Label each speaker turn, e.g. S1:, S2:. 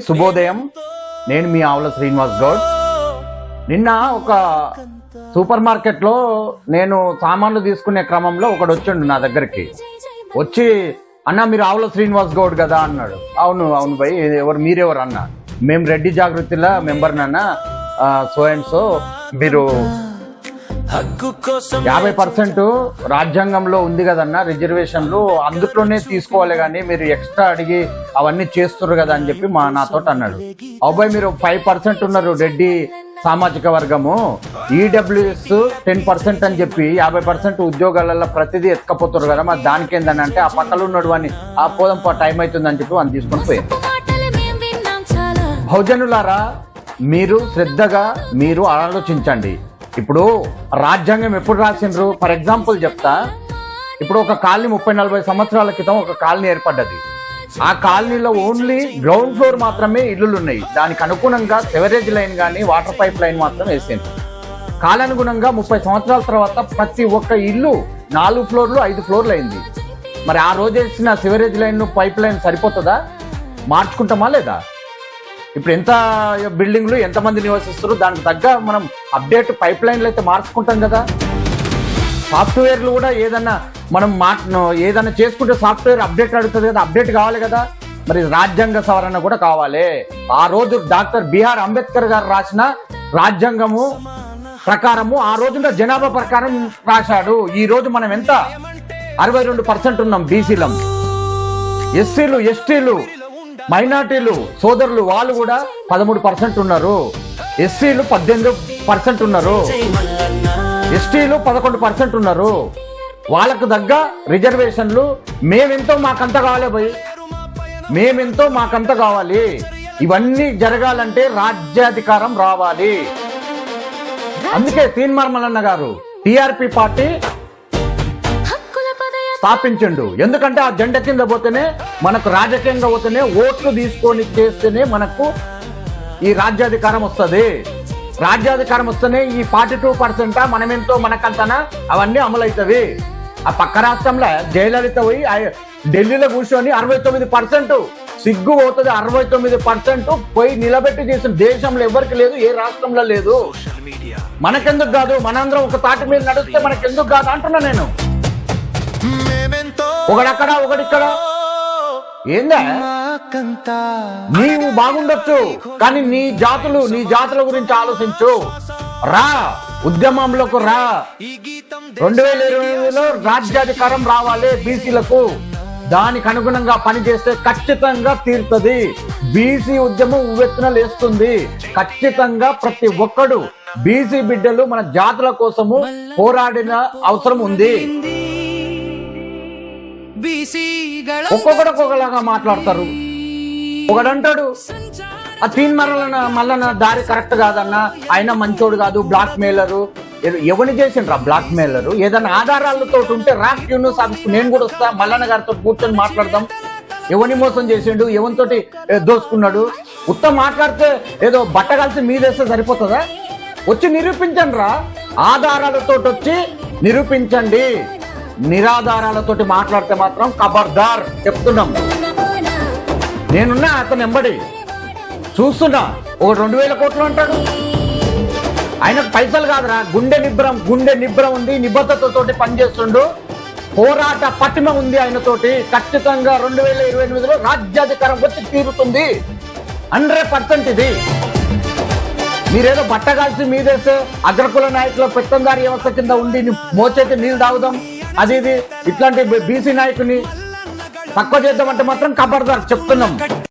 S1: శుభోదయం. నేను మీ ఆవుల శ్రీనివాస్ గౌడ్. నిన్న ఒక సూపర్ మార్కెట్లో నేను సామాన్లు తీసుకునే క్రమంలో ఒకడు వచ్చిండు నా దగ్గరికి. వచ్చి అన్న మీరు ఆవుల శ్రీనివాస్ గౌడ్ కదా అన్నాడు. అవును అవును భయ్ ఎవరు మీరెవరు అన్న. మేము రెడ్డి జాగృతిలో మెంబర్ నాన్న. సో అండ్ సో మీరు యాభై పర్సెంట్ రాజ్యాంగంలో ఉంది కదన్న రిజర్వేషన్లు అందులోనే తీసుకోవాలి కానీ మీరు ఎక్స్ట్రా అడిగి అవన్నీ చేస్తున్నారు కదా అని చెప్పి మా నాతో అన్నాడు. అబ్బాయి మీరు ఫైవ్ పర్సెంట్ ఉన్నారు రెడ్డి సామాజిక వర్గము. ఈడబ్ల్యూఎస్ టెన్ పర్సెంట్ అని చెప్పి యాభై పర్సెంట్ ఉద్యోగాలలో ప్రతిదీ ఎత్తుకపోతున్నారు కదా మరి దానికి ఏందని అంటే ఆ పక్కన ఉన్నాడు అని ఆ పోదాం టైం అవుతుందని చెప్పి వాళ్ళు తీసుకొని పోయారు. బహుజనులారా మీరు శ్రద్ధగా మీరు ఆలోచించండి. ఇప్పుడు రాజ్యాంగం ఎప్పుడు రాసిండ్రు? ఫర్ ఎగ్జాంపుల్ చెప్తా. ఇప్పుడు ఒక కాలనీ ముప్పై నలభై సంవత్సరాల క్రితం ఒక కాలనీ ఏర్పడ్డది. ఆ కాలనీలో ఓన్లీ గ్రౌండ్ ఫ్లోర్ మాత్రమే ఇల్లులు ఉన్నాయి దానికి అనుగుణంగా సెవరేజ్ లైన్ కానీ వాటర్ పైప్ లైన్ మాత్రం వేసేది కాలానుగుణంగా ముప్పై సంవత్సరాల తర్వాత ప్రతి ఒక్క ఇల్లు నాలుగు ఫ్లోర్లు ఐదు ఫ్లోర్లు అయింది. మరి ఆ రోజు వేసిన సివరేజ్ లైన్ పైప్ లైన్ సరిపోతుందా? మార్చుకుంటామా లేదా? ఇప్పుడు ఎంత బిల్డింగ్లు ఎంతమంది నివసిస్తారు దానికి తగ్గ మనం అప్డేట్ పైప్ లైన్లు అయితే మార్చుకుంటాం కదా. సాఫ్ట్వేర్లు కూడా ఏదన్నా మనం మా ఏదన్నా చేసుకుంటే సాఫ్ట్వేర్ అప్డేట్ అడుగుతుంది కదా అప్డేట్ కావాలి కదా. మరి రాజ్యాంగ సవరణ కూడా కావాలి. ఆ రోజు డాక్టర్ బిఆర్ అంబేద్కర్ గారు రాసిన రాజ్యాంగము ప్రకారము ఆ రోజున జనాభా ప్రకారం రాశాడు. ఈ రోజు మనం ఎంత? అరవై రెండు పర్సెంట్ ఉన్నాం బీసీలం. ఎస్సీలు ఎస్టీలు మైనార్టీలు సోదరులు వాళ్ళు కూడా పదమూడు పర్సెంట్ ఉన్నారు. ఎస్సీలు పద్దెనిమిది పర్సెంట్ ఉన్నారు. ఎస్టీలు పదకొండు పర్సెంట్ ఉన్నారు. వాళ్ళకు తగ్గ రిజర్వేషన్లు మేమెంతో మాకంత కావాలి భయ్. మేమెంతో మాకంత కావాలి. ఇవన్నీ జరగాలంటే రాజ్యాధికారం రావాలి. అందుకే తీన్మర్మలన్న గారు టిఆర్పి పార్టీ స్థాపించిండు. ఎందుకంటే ఆ జెండా కింద పోతేనే మనకు రాజకీయంగా పోతేనే ఓట్లు తీసుకొని చేస్తేనే మనకు ఈ రాజ్యాధికారం వస్తుంది. రాజ్యాధికారం వస్తేనే ఈ ఫార్టీ టూ పర్సెంట్ మనమెంతో మనకంతనా అవన్నీ అమలవుతవి ఆ పక్క రాష్ట్రంలో జయలలిత పోయి ఢిల్లీలో కూర్చొని అరవై తొమ్మిది పర్సెంట్ సిగ్గు పోతుంది అరవై తొమ్మిది పర్సెంట్ పోయి నిలబెట్టి చేసిన దేశంలో ఎవరికి లేదు ఏ రాష్ట్రంలో లేదు. మనకెందుకు కాదు మనందరం ఒక తాటి మీద నడిస్తే మనకెందుకు కాదు అంటున్నా నేను. ఒకడక్కడ ఒకడిక్కడ. ఏందా? నీవు బాగుండొచ్చు కానీ నీ జాతులు నీ జాతుల గురించి ఆలోచించు. రా ఉద్యమంలోకి రా. రెండు వేల ఇరవై ఎనిమిదిలో రాజ్యాధికారం రావాలి బీసీలకు. దానికి అనుగుణంగా పనిచేస్తే ఖచ్చితంగా తీరుతుంది. బీసీ ఉద్యమం ఉవ్వెత్తున లేస్తుంది. ఖచ్చితంగా ప్రతి ఒక్కడు బీసీ బిడ్డలు మన జాతుల కోసము పోరాడిన అవసరం ఉంది. ఒక్కొక్కడు ఒక్కొక్కలాగా మాట్లాడతారు. ఒకడంటాడు ఆ తీన్ మరల మల్లన దారి కరెక్ట్ కాదన్న ఆయన మంచోడు కాదు బ్లాక్ మెయిలరు ఎవరిని చేసిండ్రా బ్లాక్ మెయిలరు ఏదైనా ఆధారాలతో ఉంటే రాష్ట్రీయ సాధిస్తూ నేను కూడా వస్తా మల్లన్న గారితో కూర్చొని మాట్లాడదాం. ఎవరిని మోసం చేసిండు ఎవరితోటి దోసుకున్నాడు? ఉత్తమ మాట్లాడితే ఏదో బట్ట కలిసి మీదేస్తే సరిపోతుందా? వచ్చి నిరూపించండి రా ఆధారాలతో వచ్చి నిరూపించండి. నిరాధారాలతోటి మాట్లాడితే మాత్రం ఖబర్దార్ చెప్తున్నాం. నేనున్నా అతను ఎంబడి. చూస్తున్నా ఒక రెండు వేల కోట్లు అంటాడు. ఆయనకు పైసలు కాదురా గుండె నిబ్రం గుండె నిబ్రం ఉంది నిబద్ధతతోటి పనిచేస్తుండు. పోరాట పటిమ ఉంది ఆయనతోటి. ఖచ్చితంగా రెండు వేల ఇరవై ఎనిమిదిలో రాజ్యాధికారం వచ్చి తీరుతుంది. హండ్రెడ్ పర్సెంట్ ఇది. మీరేదో బట్టగాల్సి మీదేస్తే అగ్రకుల నాయకుల పెత్తందారి వ్యవస్థ కింద ఉండి మోచేతి నీళ్ళు తాగుదాం. అది ఇది. ఇట్లాంటి బీసీ నాయకుని తక్కువ చేద్దామంటే మాత్రం కబర్దార్ చెప్తున్నాం.